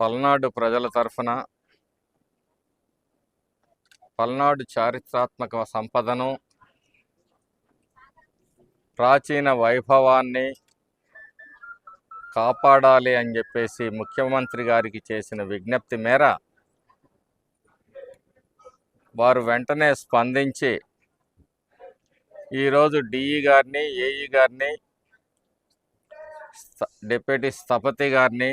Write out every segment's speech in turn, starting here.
పల్నాడు ప్రజల తరఫున పల్నాడు చారిత్రాత్మక సంపదను ప్రాచీన వైభవాన్ని కాపాడాలి అని చెప్పేసి ముఖ్యమంత్రి గారికి చేసిన విజ్ఞప్తి మేర వారు వెంటనే స్పందించి ఈరోజు డిఈ గారిని ఏఈ గారిని డిప్యూటీ స్థపతి గారిని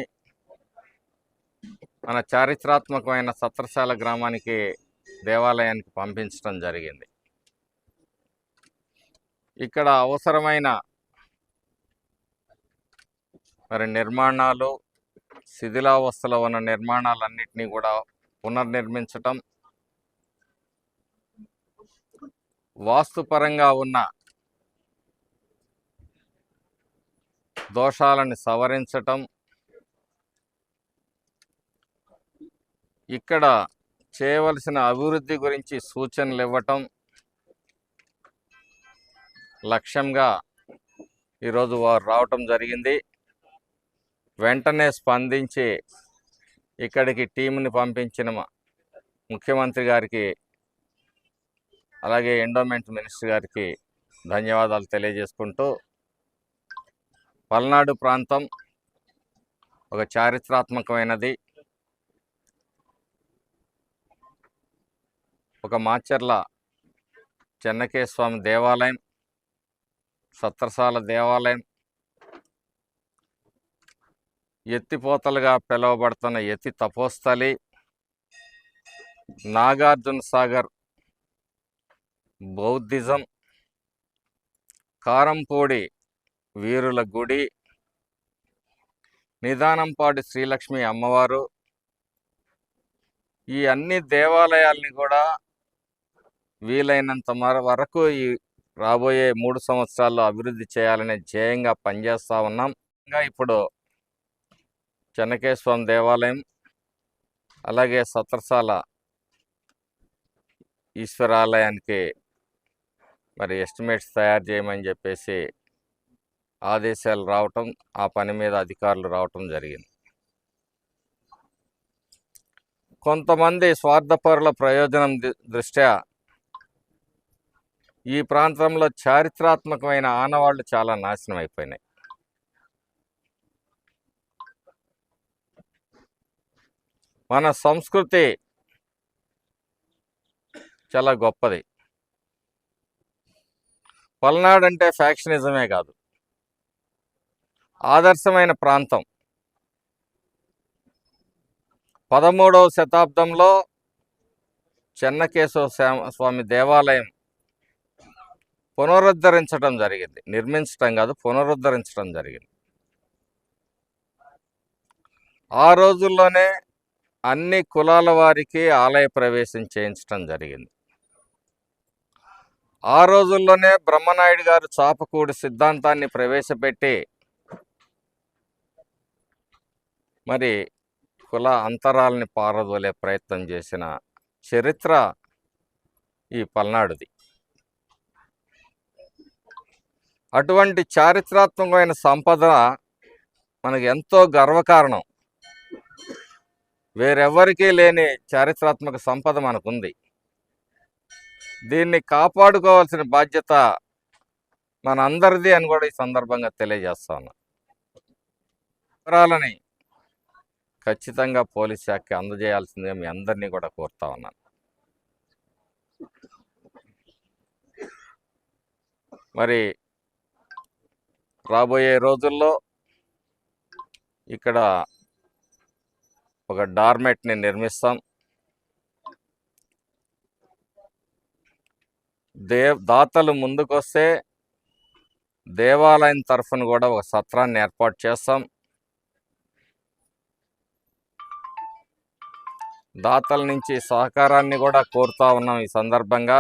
మన చారిత్రాత్మకమైన సత్రశాల గ్రామానికి దేవాలయానికి పంపించడం జరిగింది. ఇక్కడ అవసరమైన మరి నిర్మాణాలు శిథిలావస్థలో ఉన్న నిర్మాణాలన్నింటినీ కూడా పునర్నిర్మించటం వాస్తుపరంగా ఉన్న దోషాలను సవరించటం ఇక్కడ చేయవలసిన అభివృద్ధి గురించి సూచనలు ఇవ్వటం లక్ష్యంగా ఈరోజు వారు రావటం జరిగింది. వెంటనే స్పందించి ఇక్కడికి టీంని పంపించిన ముఖ్యమంత్రి గారికి అలాగే ఎండోమెంట్ మినిస్టర్ గారికి ధన్యవాదాలు తెలియజేసుకుంటూ పల్నాడు ప్రాంతం ఒక చారిత్రాత్మకమైనది. ఒక మాచర్ల చెన్నకేశ్వామి దేవాలయం సత్రసాల దేవాలయం ఎత్తిపోతలుగా పిలువబడుతున్న ఎత్తి తపోస్థలి నాగార్జున సాగర్ బౌద్ధిజం కారంపూడి వీరుల గుడి నిదానంపాటి శ్రీలక్ష్మి అమ్మవారు ఈ అన్ని దేవాలయాల్ని కూడా వీలైనంత మర వరకు ఈ రాబోయే మూడు సంవత్సరాల్లో అభివృద్ధి చేయాలనే ధ్యేయంగా పనిచేస్తూ ఉన్నాం. ఇంకా ఇప్పుడు చెన్నకేశ్వరం దేవాలయం అలాగే సత్రసాల ఈశ్వరాలయానికి మరి ఎస్టిమేట్స్ తయారు చేయమని చెప్పేసి ఆదేశాలు రావటం ఆ పని మీద అధికారులు రావటం జరిగింది. కొంతమంది స్వార్థపరుల ప్రయోజనం దృష్ట్యా ఈ ప్రాంతంలో చారిత్రాత్మకమైన ఆనవాళ్ళు చాలా నాశనం అయిపోయినాయి. మన సంస్కృతి చాలా గొప్పది. పల్నాడు అంటే ఫ్యాక్షనిజమే కాదు. ఆదర్శమైన ప్రాంతం. పదమూడవ శతాబ్దంలో చెన్నకేశవ స్వామి దేవాలయం పునరుద్ధరించడం జరిగింది. నిర్మించడం కాదు పునరుద్ధరించడం జరిగింది. ఆ రోజుల్లోనే అన్ని కులాల వారికి ఆలయ ప్రవేశం చేయించడం జరిగింది. ఆ రోజుల్లోనే బ్రహ్మనాయుడు గారు చాపకూడి సిద్ధాంతాన్ని ప్రవేశపెట్టి మరి కుల అంతరాలని పారదోలే ప్రయత్నం చేసిన చరిత్ర ఈ పల్నాడుది. అటువంటి చారిత్రాత్మకమైన సంపద మనకు ఎంతో గర్వకారణం. వేరెవ్వరికీ లేని చారిత్రాత్మక సంపద మనకుంది. దీన్ని కాపాడుకోవాల్సిన బాధ్యత మన అందరిది అని కూడా ఈ సందర్భంగా తెలియజేస్తా ఉన్నా వివరాలని ఖచ్చితంగా పోలీస్ శాఖకి అందజేయాల్సిందిగా మీ అందరినీ కూడా కోరుతా ఉన్నాను. మరి రాబోయే రోజుల్లో ఇక్కడ ఒక డార్మెట్ని నిర్మిస్తాం. దేవ్ దాతలు ముందుకొస్తే దేవాలయం తరఫున కూడా ఒక సత్రాన్ని ఏర్పాటు చేస్తాం. దాతల నుంచి సహకారాన్ని కూడా కోరుతా ఉన్నాం ఈ సందర్భంగా.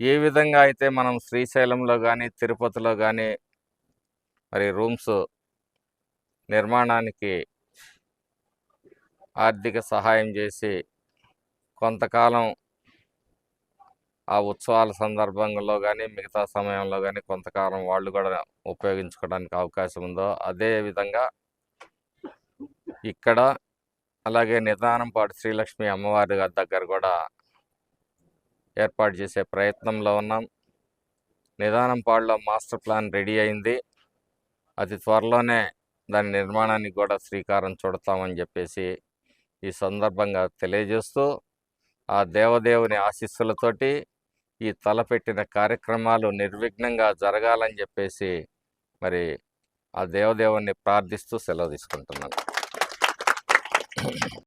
ఏ విధంగా అయితే మనం శ్రీశైలంలో కానీ తిరుపతిలో కానీ మరి రూమ్స్ నిర్మాణానికి ఆర్థిక సహాయం చేసి కొంతకాలం ఆ ఉత్సవాల సందర్భంలో కానీ మిగతా సమయంలో కానీ కొంతకాలం వాళ్ళు కూడా ఉపయోగించుకోవడానికి అవకాశం ఉందో అదే విధంగా ఇక్కడ అలాగే నిదానంపాడు శ్రీలక్ష్మి అమ్మవారి గారి దగ్గర కూడా ఏర్పాటు చేసే ప్రయత్నంలో ఉన్నాం. నిదానంపాడులో మాస్టర్ ప్లాన్ రెడీ అయింది. అతి త్వరలోనే దాని నిర్మాణానికి కూడా శ్రీకారం చుడతామని చెప్పేసి ఈ సందర్భంగా తెలియజేస్తూ ఆ దేవదేవుని ఆశీస్సులతోటి ఈ తలపెట్టిన కార్యక్రమాలు నిర్విఘ్నంగా జరగాలని చెప్పేసి మరి ఆ దేవదేవుణ్ణి ప్రార్థిస్తూ సెలవు తీసుకుంటున్నాను.